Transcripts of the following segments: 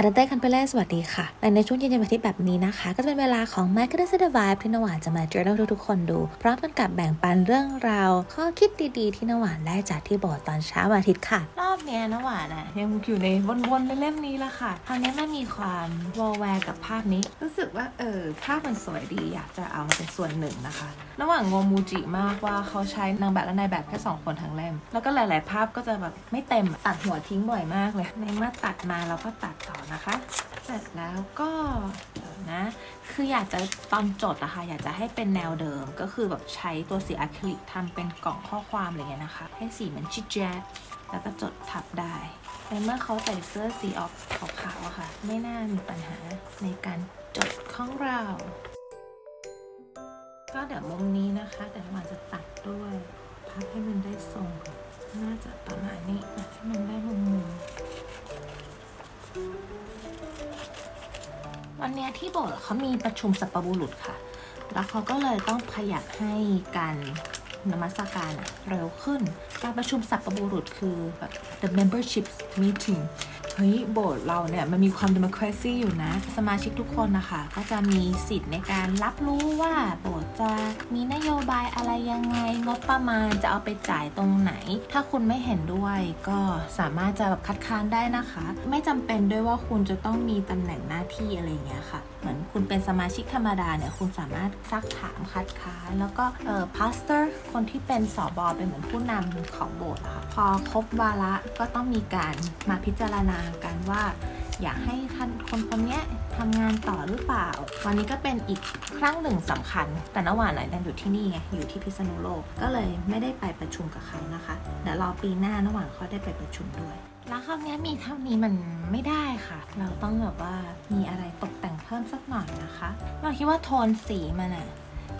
อาราเต้คันเปเล่สวัสดีค่ะ ในช่วงเย็นๆวันอาทิตย์แบบนี้นะคะ ก็จะเป็นเวลาของ m a c a d e s the Vibe ที่นวานจะมาเจอทุกๆคนดูพร้อมกันกับแบ่งปันเรื่องราว ข้อคิดดีๆ ที่นวานได้จากที่บสถ์ตอนเช้าวันอาทิตย์ค่ะ รอบเนี้ยนวานอะยังอยู่ในวนๆในเล่มนี้ละค่ะคราวนี้มันมีความวอลแวร์กับภาพนี้ รู้สึกว่าเออภาพมันสวยดีอยากจะเอามาเป็นส่วนหนึ่งนะคะระหว่างงงมูจิมากว่าเขาใช้นางแบบและนายแบบแค่สองคนทั้งเล่มแล้วก็หลาย ๆ ภาพก็จะแบบไม่เต็มตัดหัวทิ้งบ่อยมากเลยในเมื่อตัดมาเราก็ตัดต่อนะคะ เสร็จแล้วก็เดี๋ยวนะ คืออยากจะตอนจดอะค่ะอยากจะให้เป็นแนวเดิมก็คือแบบใช้ตัวสีอะคริลิกทำเป็นกล่องข้อความอะไรเงี้ยนะคะ ให้สีมันชิดแจ๊ดแล้วก็จดทับได้ในเมื่อเขาใส่เสื้อสีออกขาวๆอะค่ะ ไม่น่ามีปัญหาในการจดของเรา ก็เดี๋ยวมุมนี้นะคะ วันนี้ที่โบสถ์เขามีประชุมสัปบุรุษค่ะ แล้วเขาก็เลยต้องขยับให้การนมัสการเร็วขึ้น การประชุมสัปบุรุษคือแบบ the membership meeting เฮ้ยโบสถ์เราเนี่ยมันมีความ democracy อยู่นะ สมาชิกทุกคนนะคะ ก็จะมีสิทธิ์ในการรับรู้ว่าโบสถ์จะมีนโยบายอะไรยังไงงบประมาณจะเอาไปจ่ายตรงไหน ถ้าคุณไม่เห็นด้วยก็สามารถจะแบบคัดค้านได้นะคะ ไม่จำเป็นด้วยว่าคุณจะต้องมีตำแหน่งหน้าที่อะไรอย่างเงี้ยค่ะ เหมือนคุณเป็นสมาชิกธรรมดาเนี่ยคุณสามารถซักถามคัดค้านแล้วก็เอ่อพาสเตอร์คนที่เป็นสอบอเป็นเหมือนผู้นำของโบสถ์ค่ะพอครบวาระก็ต้องมีการมาพิจารณากันว่า อยากให้ท่านคนคนนี้ทำงานต่อหรือเปล่า วันนี้ก็เป็นอีกครั้งหนึ่งสำคัญ แต่นหวานไหนดันอยู่ที่นี่ไงอยู่ที่พิษณุโลกก็เลยไม่ได้ไปประชุมกับเขานะคะเดี๋ยวรอปีหน้านหว่านเขาได้ไปประชุมด้วยแล้วคราวนี้มีเท่านี้มันไม่ได้ค่ะ เราต้องแบบว่ามีอะไรตกแต่งเพิ่มสักหน่อยนะคะ เราคิดว่าโทนสีมันอะ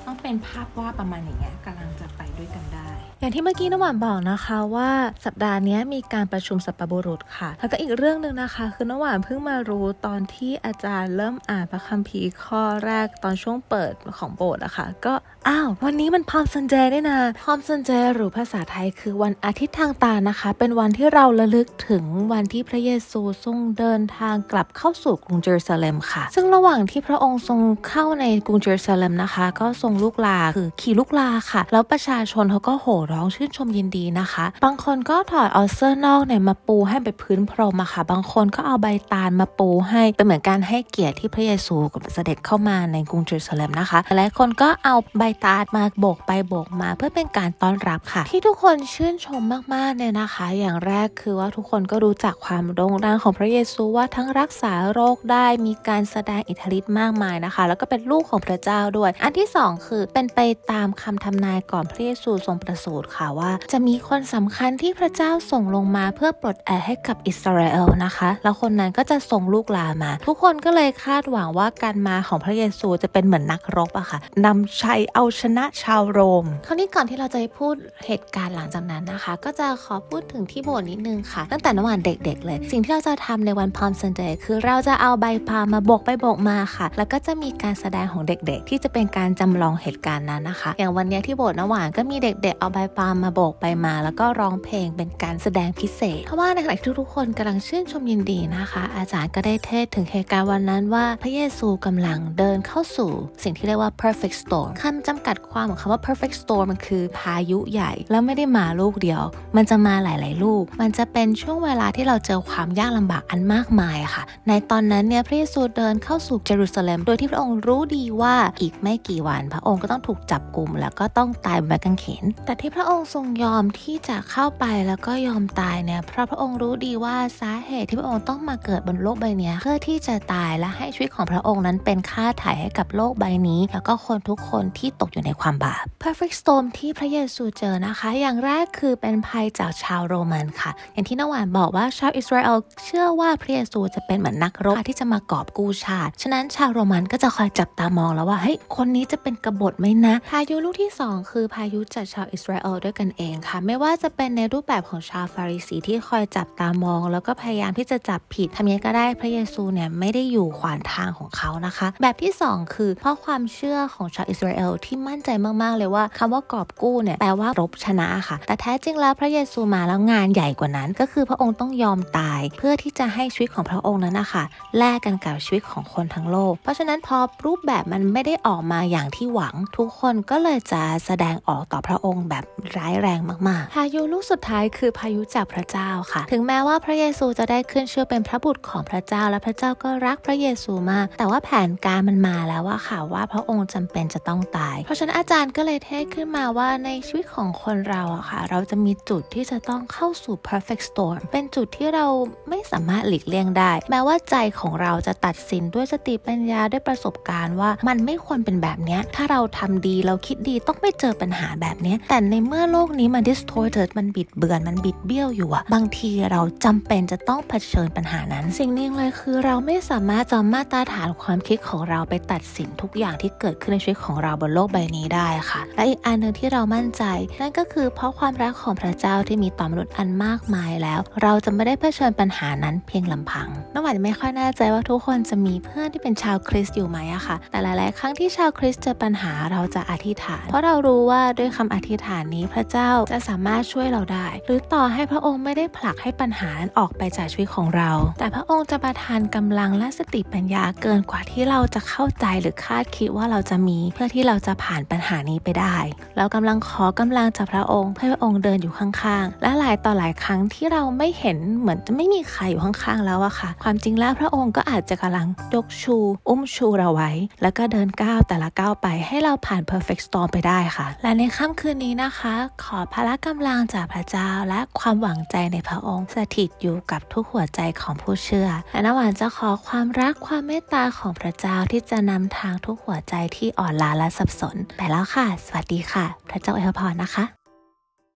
ต้องเป็นภาพวาดประมาณอย่างเงี้ยกำลังจะไปด้วยกันได้ อย่างที่เมื่อกี้น้ำหวานบอกนะคะว่าสัปดาห์นี้มีการประชุมสัปบุรุษค่ะ แล้วก็อีกเรื่องหนึ่งนะคะ คือน้ำหวานเพิ่งมารู้ตอนที่อาจารย์เริ่มอ่านพระคัมภีร์ข้อแรกตอนช่วงเปิดของโบสถ์อะค่ะก็อ้าว วันนี้มันพอมซันเจด้วยนะพอมซันเจหรือภาษาไทยคือวันอาทิตย์ทางตานะคะ เป็นวันที่เราระลึกถึงวันที่พระเยซูทรงเดินทางกลับเข้าสู่กรุงเยรูซาเล็มค่ะ ซึ่งระหว่างที่พระองค์ทรงเข้าในกรุงเยรูซาเล็มนะคะ ก็ทรงลูกลาคือขี่ลูกลาค่ะ แล้วประชาชนเขาก็โห่ร้องชื่นชมยินดีนะคะ บางคนก็ถอดเอาเสื้อนอกเนี่ยมาปูให้ไปนพื้นพรมอะค่ะ บางคนก็เอาใบตาลมาปูให้เป็นเหมือนการให้เกียรติที่พระเยซูเสด็จเข้ามาในกรุงเยรูซาเล็มนะคะหลายคนก็เอาใบตาลมาโบกไปโบกมาเพื่อเป็นการต้อนรับค่ะ ที่ทุกคนชื่นชมมากๆเนี่ยนะคะ อย่างแรกคือว่าทุกคนก็รู้จักความโด่งดังของพระเยซูว่าทั้งรักษาโรคได้มีการแสดงอิทธิฤทธิ์มากมายนะคะ แล้วก็เป็นลูกของพระเจ้าด้วย อันที่สองคือเป็นไปตามคำทำนายก่อนพระเยซูทรงประสูติค่ะว่า จะมีคนสำคัญที่พระเจ้าส่งลงมาเพื่อปลดแอกให้กับอิสราเอลนะคะ แล้วคนนั้นก็จะส่งลูกลามา ทุกคนก็เลยคาดหวังว่าการมาของพระเยซูจะเป็นเหมือนนักรบอะค่ะนำชัยเอาชนะชาวโรม คราวนี้ก่อนที่เราจะพูดเหตุการณ์หลังจากนั้นนะคะ ก็จะขอพูดถึงที่โบสถ์นิดนึงค่ะ ตั้งแต่ระหว่างเด็ก ๆ เลย สิ่งที่เราจะทำในวันพอมซันเดย์คือเราจะเอาใบพามาโบกไปโบกมาค่ะ แล้วก็จะมีการแสดงของเด็กๆ ที่จะเป็นการจำลองเหตุการณ์นั้นนะคะ อย่างวันนี้ที่โบสถ์นหวานก็มีเด็ก ๆ เอาใบปาล์มมาโบกไปมา แล้วก็ร้องเพลงเป็นการแสดงพิเศษ เพราะว่าในขณะที่ทุกๆคนกำลังชื่นชมยินดีนะคะ อาจารย์ก็ได้เทศถึงเหตุการณ์วันนั้นว่าพระเยซูกำลังเดินเข้าสู่ สิ่งที่เรียกว่า perfect storm คำจำกัดความของคำว่า perfect storm มันคือพายุใหญ่ แล้วไม่ได้มาลูกเดียว มันจะมาหลาย ๆ ลูก มันจะเป็นช่วงเวลาที่เราเจอความยากลำบากอันมากมายค่ะ ในตอนนั้นเนี่ยพระเยซูเดินเข้าสู่เยรูซาเล็ม โดยที่พระองค์รู้ดีว่าอีกไม่กี่วัน พระองค์ก็ต้องถูกจับกลุ่ม แล้วก็ต้องตายบนไม้กางเขน แต่ที่พระองค์ทรงยอมที่จะเข้าไปแล้วก็ยอมตายเนี่ยเพราะพระองค์รู้ดีว่าสาเหตุที่พระองค์ต้องมาเกิดบนโลกใบนี้เพื่อที่จะตายและให้ชีวิตของพระองค์นั้นเป็นค่าถ่ายให้กับโลกใบนี้ แล้วก็คนทุกคนที่ตกอยู่ในความบาป perfect storm ที่พระเยซูเจอนะคะ อย่างแรกคือเป็นภัยจากชาวโรมันค่ะ อย่างที่นวานบอกว่าชาวอิสราเอลเชื่อว่าพระเยซูจะเป็นเหมือนนักรบที่จะมากอบกู้ชาติ ฉะนั้นชาวโรมันก็จะคอยจับตามองแล้วว่าเฮ้ยคนนี้จะเป็นกบฏไหมนะ พายุลูกที่สองคือพายุจากชาวอิสราเอลด้วยกันเองค่ะ ไม่ว่าจะเป็นในรูปแบบของชาวฟาริสีที่คอยจับตามอง แล้วก็พยายามที่จะจับผิดทำยังไงก็ได้พระเยซูเนี่ยไม่ได้อยู่ขวางทางของเขานะคะ แบบที่สองคือเพราะความเชื่อของชาวอิสราเอลที่มั่นใจมากๆเลยว่าคำว่ากอบกู้เนี่ยแปลว่ารบชนะค่ะ แต่แท้จริงแล้วพระเยซูมาแล้วงานใหญ่กว่านั้น ก็คือพระองค์ต้องยอมตาย เพื่อที่จะให้ชีวิตของพระองค์นั้นนะคะแลกกันกับชีวิตของคนทั้งโลก เพราะฉะนั้นพอรูปแบบมันไม่ได้ออกมาอย่างที่หวัง ทุกคนก็เลยจะแสดงออกต่อพระองค์แบบร้ายแรงมากๆ พายุลูกสุดท้ายคือพายุจากพระเจ้าค่ะ ถึงแม้ว่าพระเยซูจะได้ขึ้นชื่อเป็นพระบุตรของพระเจ้าและพระเจ้าก็รักพระเยซูมาก แต่ว่าแผนการมันมาแล้วว่าค่ะว่าพระองค์จำเป็นจะต้องตายเพราะฉะนั้นอาจารย์ก็เลยเทศขึ้นมาว่าในชีวิตของคนเราอะค่ะ เราจะมีจุดที่จะต้องเข้าสู่ perfect storm เป็นจุดที่เราไม่สามารถหลีกเลี่ยงได้ แม้ว่าใจของเราจะตัดสินด้วยสติปัญญาด้วยประสบการณ์ว่ามันไม่ควรเป็นแบบนี้ ถ้าเราทำดีเราคิดดีต้องไม่เจอปัญหาแบบนี้ แต่ในเมื่อโลกนี้มัน distorted มันบิดเบือนมันบิดเบี้ยวอยู่อะบางทีเราจำเป็นจะต้องเผชิญปัญหานั้น สิ่งหนึงเลยคือเราไม่สามารถจะมาตรฐานความคิดของเราไปตัดสินทุกอย่างที่เกิดขึ้นในชีวิตของเราบนโลกใบนี้ได้ค่ะ และอีกอันหนึ่งที่เรามั่นใจ นั่นก็คือเพราะความรักของพระเจ้าที่มีต่อมนุษย์อันมากมายแล้ว เราจะไม่ได้เผชิญปัญหานั้นเพียงลำพังน้ำหวานไม่ค่อยแน่ใจว่าทุกคนจะมีเพื่อนที่เป็นชาวคริสต์อยู่ไหมอะค่ะ แต่หลาย ๆ ครั้งที่ชาวคริสต์เจอปัญหาเราจะอธิษฐาน เพราะเรารู้ว่าด้วยคำอธิษฐานนี้พระเจ้าจะสามารถช่วยเราได้ หรือต่อให้พระองค์ไม่ได้ผลักให้ปัญหานั้นออกไปจากชีวิตของเรา แต่พระองค์จะประทานกำลังและสติปัญญาเกินกว่าที่เราจะเข้าใจหรือคาดคิดว่าเราจะมี เพื่อที่เราจะผ่านปัญหานี้ไปได้ เรากำลังขอกำลังจากพระองค์เพื่อพระองค์เดินอยู่ข้างๆ และหลายต่อหลายครั้งที่เราไม่เห็นเหมือนจะไม่มีใครอยู่ข้างๆแล้วอะค่ะ ความจริงแล้วพระองค์ก็อาจจะกำลังยกชู อุ้มชูเราไว้ แล้วก็เดินก้าวแต่ละก้าวไปให้เราผ่าน perfect storm ไปได้ค่ะ และในค่ำคืนนี้นะคะ ขอพละกำลังจากพระเจ้าและความหวังใจในพระองค์สถิตอยู่กับทุกหัวใจของผู้เชื่อและนหวานจะขอความรักความเมตตาของพระเจ้าที่จะนำทางทุกหัวใจที่อ่อนล้าและสับสน ไปแล้วค่ะ สวัสดีค่ะ พระเจ้าอวยพรนะคะ